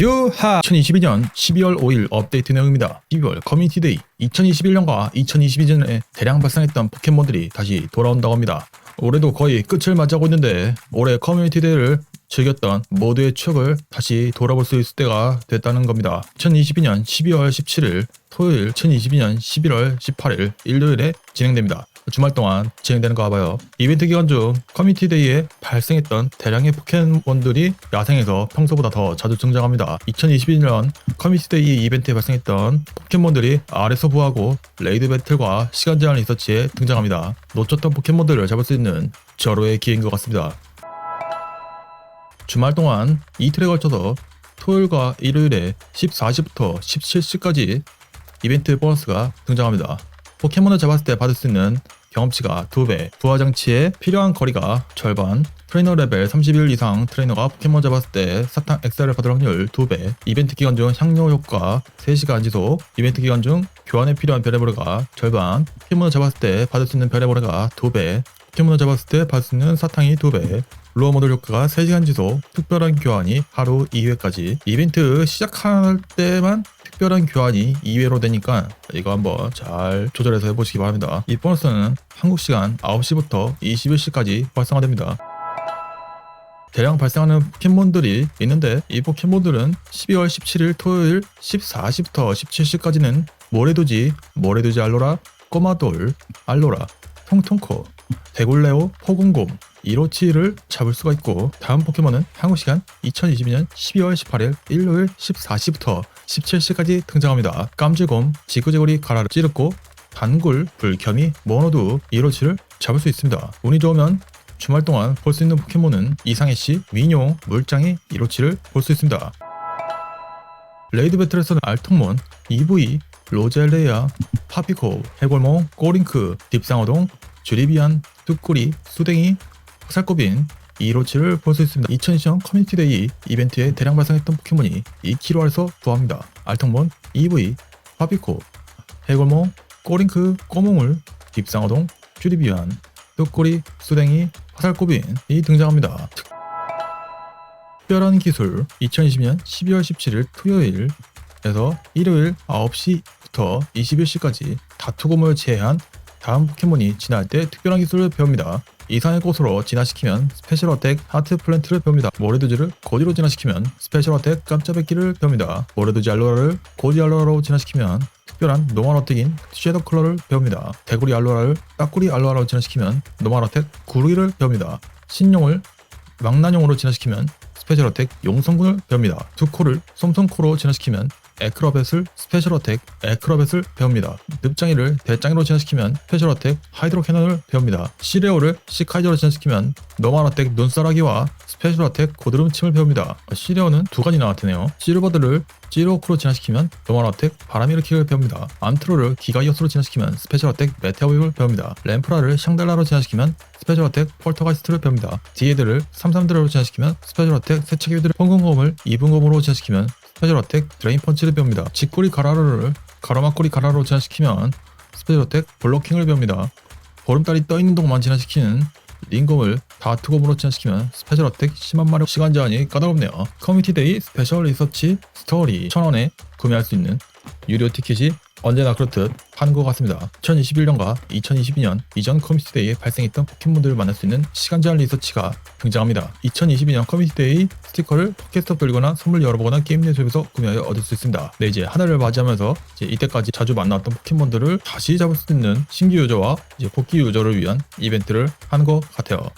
유하 2022년 12월 5일 업데이트 내용입니다. 12월 커뮤니티 데이 2021년과 2022년에 대량 발생했던 포켓몬들이 다시 돌아온다고 합니다. 올해도 거의 끝을 맞이하고 있는데 올해 커뮤니티 데이를 즐겼던 모두의 추억을 다시 돌아볼 수 있을 때가 됐다는 겁니다. 2022년 12월 17일 토요일 2022년 11월 18일 일요일에 진행됩니다. 주말 동안 진행되는가 봐요. 이벤트 기간 중 커뮤니티 데이에 발생했던 대량의 포켓몬들이 야생에서 평소보다 더 자주 등장합니다. 2021년 커뮤니티 데이 이벤트에 발생했던 포켓몬들이 아래서 부하고 레이드 배틀과 시간 제한 리서치에 등장합니다. 놓쳤던 포켓몬들을 잡을 수 있는 절호의 기회인 것 같습니다. 주말 동안 이틀에 걸쳐서 토요일과 일요일에 14시부터 17시까지 이벤트 보너스가 등장합니다. 포켓몬을 잡았을 때 받을 수 있는 경험치가 2배, 부하 장치에 필요한 거리가 절반, 트레이너 레벨 31 이상 트레이너가 포켓몬 잡았을 때 사탕 XR을 받을 확률 2배, 이벤트 기간 중 향료 효과 3시간 지속, 이벤트 기간 중 교환에 필요한 별의모래가 절반, 포켓몬을 잡았을 때 받을 수 있는 별의모래가 2배, 포켓몬을 잡았을 때 받을 수 있는 사탕이 2배, 루어 모델 효과가 3시간 지속, 특별한 교환이 하루 2회까지, 이벤트 시작할 때만 특별한 교환이 2회로 되니까 이거 한번 잘 조절해서 해보시기 바랍니다. 이 보너스는 한국 시간 9시부터 21시까지 활성화됩니다. 대량 발생하는 포켓몬들이 있는데 이 포켓몬들은 12월 17일 토요일 14시부터 17시까지는 모래도지, 모래도지 알로라, 꼬마돌, 알로라, 통통코, 대굴레오, 포공곰, 이로치를 잡을 수가 있고 다음 포켓몬은 한국 시간 2022년 12월 18일 일요일 14시부터 17시까지 등장합니다. 깜질곰, 지구제구리 가라를 찌르고 단굴, 불켜미, 모노두, 이로치를 잡을 수 있습니다. 운이 좋으면 주말 동안 볼 수 있는 포켓몬은 이상해 씨, 민용, 물장이, 이로치를 볼 수 있습니다. 레이드 배틀에서는 알통몬, EV, 로젤레아, 파피코, 해골몽, 꼬링크, 딥상어동, 주리비안, 뚜꾸리, 수댕이, 화살꼬빈, 이로치를 볼 수 있습니다. 2020년 커뮤니티 데이 이벤트에 대량 발생했던 포켓몬이 2kg에서 부합니다. 알통몬, EV, 파피코, 해골몽, 꼬링크, 꼬몽울, 딥상어동, 주리비안, 뚜꾸리, 수댕이, 화살꼬빈이 등장합니다. 특별한 기술 2020년 12월 17일 토요일에서 일요일 9시부터 21시까지 다투곰을 제외한 다음 포켓몬이 진화할 때 특별한 기술을 배웁니다. 이상의 꽃으로 진화시키면 스페셜 어택 하트 플랜트를 배웁니다. 모레드즈를 고디로 진화시키면 스페셜 어택 깜짝배기를 배웁니다. 모레드즈 알로라를 고디 알로라로 진화시키면 특별한 노멀 어택인 섀도우 컬러를 배웁니다. 대구리 알로라를 따꾸리 알로라로 진화시키면 노멀 어택 구르기를 배웁니다. 신용을 망나뇽으로 진화시키면 스페셜 어택 용성군을 배웁니다. 두 코를 솜솜코로 진화시키면 에크로벳을 스페셜 어택 에크로벳을 배웁니다. 늪장이를 대장이로 진화시키면 스페셜 어택 하이드로 캐논을 배웁니다. 시레오를 시카이저로 진화시키면 노멀 어택 눈사라기와 스페셜 어택 고드름 침을 배웁니다. 시레오는 두 가지 나타내요. 시르버드를 지로크로 진화시키면 노멀 어택 바람 일으키기를 배웁니다. 암트로를 기가이어스로 진화시키면 스페셜 어택 메테오윙을 배웁니다. 램프라를 샹달라로 진화시키면 스페셜 어택 폴터가이스트를 배웁니다. 디에드를 삼삼드라로 진화시키면 스페셜 어택 세척기들을 황금검을 이분검으로 진화시키면 스페셜 어택 드레인 펀치를 배웁니다. 직구리 가라르를 가로막구리 가라로 진화시키면 스페셜 어택 블로킹을 배웁니다. 보름달이 떠있는 동안 진화시키는 링검을 다트검으로 진화시키면 스페셜 어택 10만 마력 시간 제한이 까다롭네요. 커뮤니티 데이 스페셜 리서치 스토리 1000원에 구매할 수 있는 유료 티켓이 언제나 그렇듯 파는 것 같습니다. 2021년과 2022년 이전 커뮤니티 데이에 발생했던 포켓몬들을 만날 수 있는 시간 제한 리서치가 등장합니다. 2022년 커뮤니티 데이 스티커를 포켓스톱 돌리거나 선물 열어보거나 게임 내에서 구매하여 얻을 수 있습니다. 네, 이제 하나를 맞이하면서 이제 이때까지 자주 만났던 포켓몬들을 다시 잡을 수 있는 신규 유저와 이제 복귀 유저를 위한 이벤트를 하는 것 같아요.